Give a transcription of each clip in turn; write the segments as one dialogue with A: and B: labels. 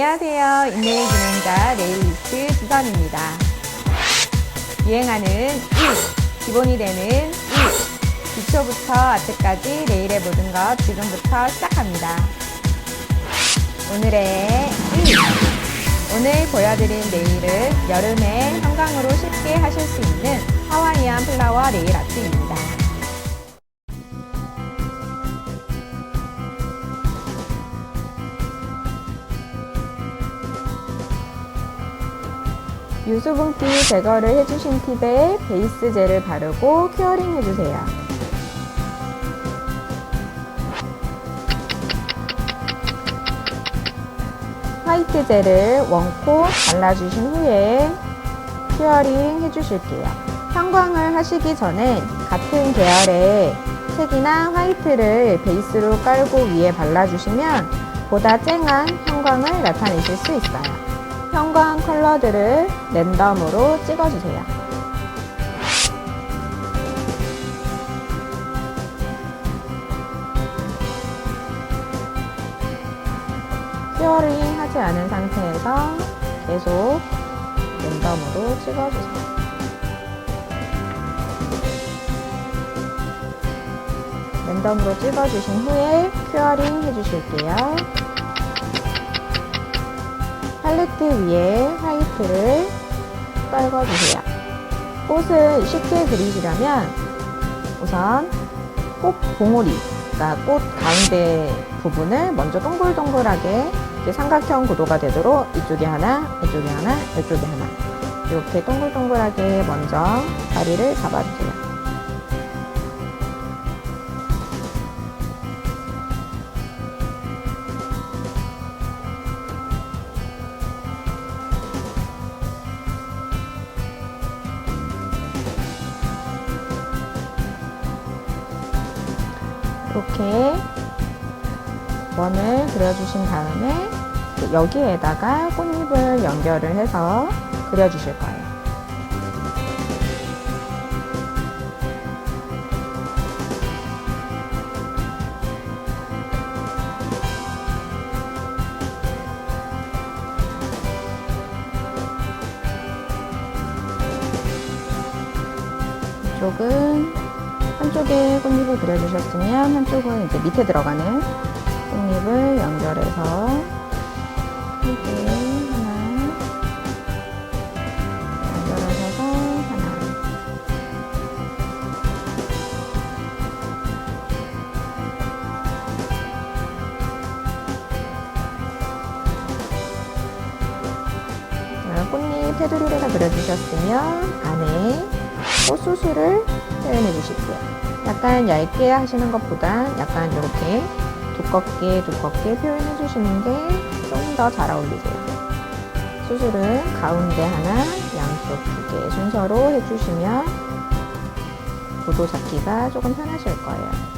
A: 안녕하세요. 인네일 진행자 네일리스트 주선입니다. 유행하는 1, 기본이 되는 1, 기초부터 아트까지 네일의 모든 것 지금부터 시작합니다. 오늘의 1, 오늘 보여드린 네일은 여름에 한강으로 쉽게 하실 수 있는 하와이안 플라워 네일 아트입니다. 유수분기 제거를 해주신 팁에 베이스 젤을 바르고 큐어링 해주세요. 화이트 젤을 원코 발라주신 후에 큐어링 해주실게요. 형광을 하시기 전에 같은 계열의 색이나 화이트를 베이스로 깔고 위에 발라주시면 보다 쨍한 형광을 나타내실 수 있어요. 형광 컬러들을 랜덤으로 찍어주세요. 큐어링 하지 않은 상태에서 계속 랜덤으로 찍어주세요. 랜덤으로 찍어주신 후에 큐어링 해주실게요. 팔레트 위에 화이트를 떨궈주세요. 꽃을 쉽게 그리시려면 우선 꽃 봉우리, 그러니까 꽃 가운데 부분을 먼저 동글동글하게 삼각형 구도가 되도록 이쪽에 하나, 이쪽에 하나, 이쪽에 하나 이렇게 동글동글하게 먼저 자리를 잡아주세요. 이렇게 원을 그려주신 다음에 여기에다가 꽃잎을 연결을 해서 그려주실 거예요. 이쪽은 한쪽에 꽃잎을 그려주셨으면 한쪽은 이제 밑에 들어가는 꽃잎을 연결해서 이게 하나 연결하셔서 하나. 자, 꽃잎 테두리를 그려주셨으면 안에 꽃수술을 표현해 주시고요. 약간 얇게 하시는 것보다 약간 이렇게 두껍게 두껍게 표현해 주시는 게좀더잘 어울리세요. 수술은 가운데 하나, 양쪽 두 개 순서로 해주시면 구도 잡기가 조금 편하실 거예요.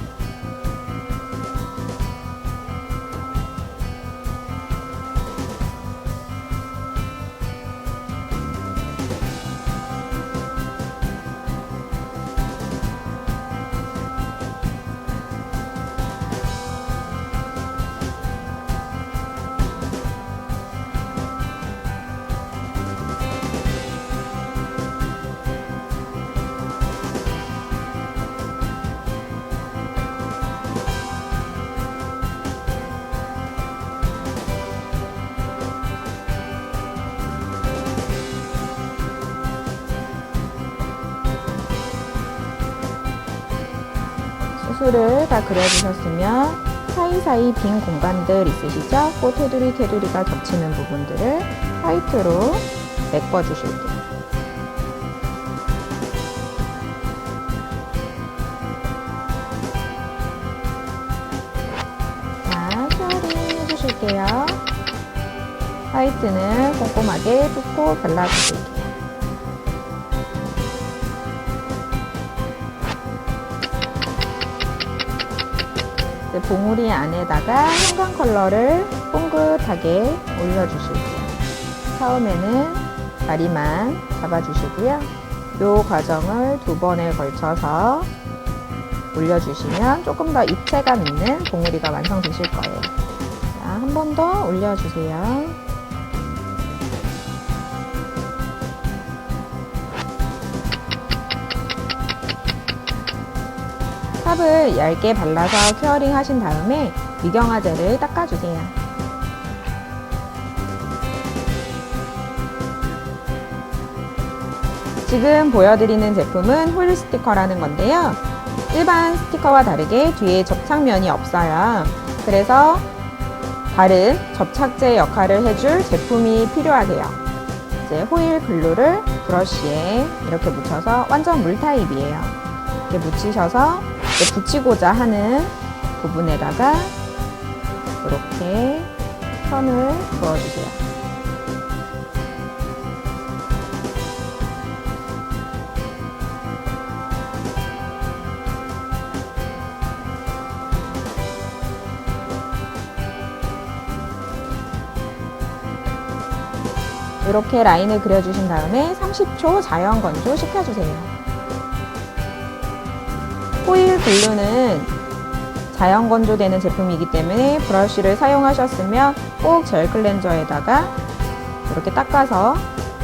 A: 수술을 다 그려주셨으면 사이사이 빈 공간들 있으시죠? 꽃 테두리 테두리가 겹치는 부분들을 화이트로 메꿔주실게요. 자, 쉐어링 해주실게요. 화이트는 꼼꼼하게 붓고 발라주실게요. 봉우리 안에다가 형광 컬러를 뽕긋하게 올려주실게요. 처음에는 다리만 잡아주시고요. 이 과정을 두 번에 걸쳐서 올려주시면 조금 더 입체감 있는 봉우리가 완성되실 거예요. 자, 한번 더 올려주세요. 탑을 얇게 발라서 큐어링 하신 다음에 미경화제를 닦아주세요. 지금 보여드리는 제품은 홀 스티커라는 건데요. 일반 스티커와 다르게 뒤에 접착면이 없어요. 그래서 다른 접착제 역할을 해줄 제품이 필요하세요. 이제 호일 글루를 브러쉬에 이렇게 묻혀서 완전 물 타입이에요. 이렇게 묻히셔서 붙이고자 하는 부분에다가 이렇게 선을 그어주세요. 이렇게 라인을 그려주신 다음에 30초 자연 건조 시켜주세요. 글루는 자연 건조되는 제품이기 때문에 브러쉬를 사용하셨으면 꼭 젤 클렌저에다가 이렇게 닦아서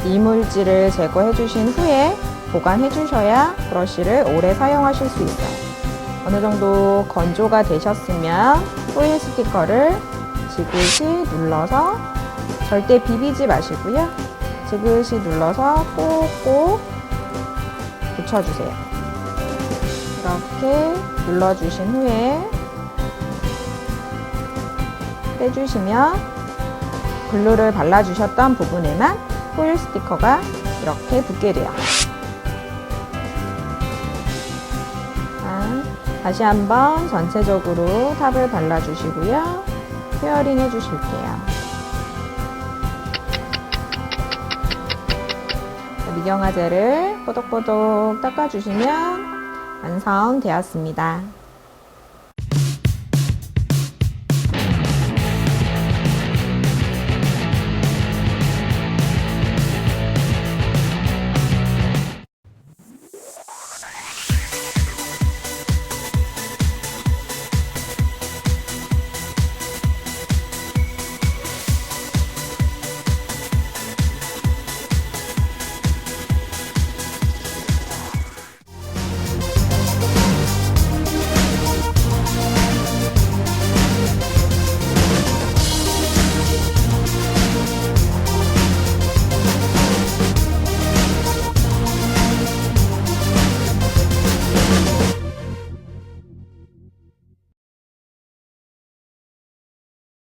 A: 이물질을 제거해 주신 후에 보관해 주셔야 브러쉬를 오래 사용하실 수 있어요. 어느 정도 건조가 되셨으면 호일 스티커를 지그시 눌러서 절대 비비지 마시고요. 지그시 눌러서 꼭꼭 붙여주세요. 이렇게 눌러주신 후에 빼주시면 글루를 발라주셨던 부분에만 호일 스티커가 이렇게 붙게 돼요. 자, 다시 한번 전체적으로 탑을 발라주시고요. 페어링 해주실게요. 미경화제를 뽀독뽀독 닦아주시면 완성되었습니다.